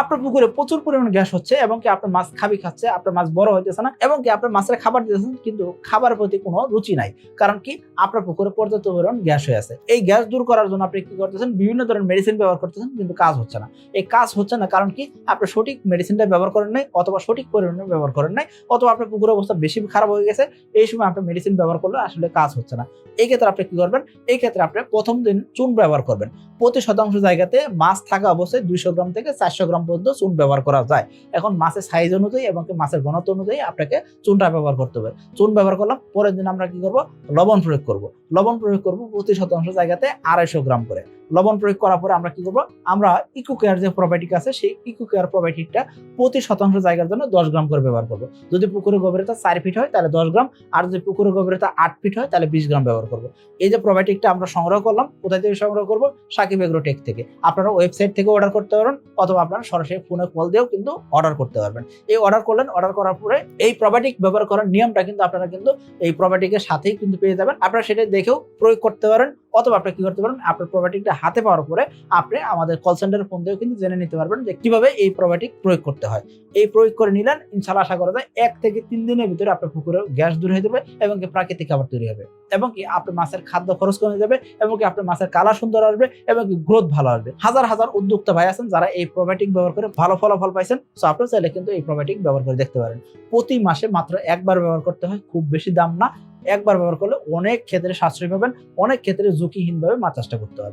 আপনার পুকুরে প্রচুর পরিমাণে গ্যাস হচ্ছে এবং কি আপনার মাছ খাবি খাচ্ছে, আপনার মাছ বড় হইতেছে না এবং কি আপনার মাছের খাবার দিতেছেন, কিন্তু খাবারের প্রতি কোনো রুচি নাই। কারণ কি আপনার পুকুরে পর্যাপ্ত পরিমাণ গ্যাস হয়ে আছে। এই গ্যাস দূর করার জন্য আপনি কি করতেছেন, বিভিন্ন ধরনের মেডিসিন ব্যবহার করতেছেন, কিন্তু কাজ হচ্ছে না। এই কাজ হচ্ছে না কারণ কি আপনি সঠিক মেডিসিনটা ব্যবহার করেন নাই অথবা সঠিক পরিমাণে ব্যবহার করেন নাই অথবা আপনার পুকুরের অবস্থা বেশি খারাপ হয়ে গেছে, এই সময় আপনি মেডিসিন ব্যবহার করলে আসলে কাজ হচ্ছে না। এই ক্ষেত্রে আপনি কি করবেন, এই ক্ষেত্রে আপনি প্রথম দিন চুন ব্যবহার করবেন। প্রতি শতাংশ জায়গাতে মাছ থাকা অবস্থায় দুইশো গ্রাম থেকে চারশো গ্রাম পর্যন্ত চুন ব্যবহার করা যায়। এখন মাছের সাইজ অনুযায়ী এবং মাছের ঘনত্ব অনুযায়ী আপনাকে চুনটা ব্যবহার করতে হবে। চুন ব্যবহার করলাম, পরের দিন আমরা কি করব? লবণ প্রয়োগ করব। লবণ প্রয়োগ করব প্রতি শতাংশ জায়গাতে আড়াইশো গ্রাম করে। লবণ প্রয়োগ করার পরে আমরা কি করব? আমরা ইকো কেয়ার যে প্রোবায়োটিক আছে, সেই ইকো কেয়ার প্রোবায়োটিকটা প্রতি শতাংশ জায়গার জন্য দশ গ্রাম করে ব্যবহার করব। যদি পুকুরের গভীরতা চার ফিট হয়, তাহলে দশ গ্রাম, আর যদি পুকুরের গভীরতা আট ফিট হয়, তাহলে বিশ গ্রাম ব্যবহার করব। এই যে প্রোবায়োটিকটা আমরা সংগ্রহ করলাম, কোথায় থেকে সংগ্রহ করব? সাকিব এগ্রোটেক থেকে। আপনারা ওয়েবসাইট থেকে অর্ডার করতে পারেন, অথবা আপনারা সরাসরি ফোনে কল দিয়েও কিন্তু অর্ডার করতে পারবেন। এই অর্ডার করলেন অর্ডার করার পরে এই প্রোবায়োটিক ব্যবহার করার নিয়মটা কিন্তু আপনারা কিন্তু এই প্রোবায়োটিকের সাথেই কিন্তু পেয়ে যাবেন। আপনারা সেটা দেখেও প্রয়োগ করতে পারেন অথবা আপনি কি করতে পারেন আপনার প্রোবায়োটিকটা হাতে পাওয়ার পরে আপনি আমাদের কল সেন্টারে ফোন দিয়েও কিন্তু জেনে নিতে পারবেন যে কীভাবে এই প্রোবায়োটিক প্রয়োগ করতে হয়। এই প্রয়োগ করে নিলেন ইনশাল্লাহ আশা করা যায় এক থেকে তিন দিনের ভিতরে আপনার পুকুরে গ্যাস দূর হয়ে যাবে এবং কি প্রাকৃতিক খাবার তৈরি হবে এবং কি আপনার মাছের খাদ্য খরচ কমে যাবে এবং কি আপনার মাছের কালার সুন্দর আসবে এবং কি গ্রোথ ভালো আসবে। হাজার হাজার উদ্যোক্তা ভাই আছেন যারা এই প্রোবায়োটিক ব্যবহার করে ভালো ফলাফল পাইছেন সো আপনি চাইলে কিন্তু এই প্রোবায়োটিক ব্যবহার করে দেখতে পারেন। প্রতি মাসে মাত্র একবার ব্যবহার করতে হয়, খুব বেশি দাম না। একবার ব্যবহার করলে অনেক ক্ষেত্রে সাশ্রয় পাবেন অনেক ক্ষেত্রে ঝুঁকিহীনভাবে মাছ চাষটা করতে হবে।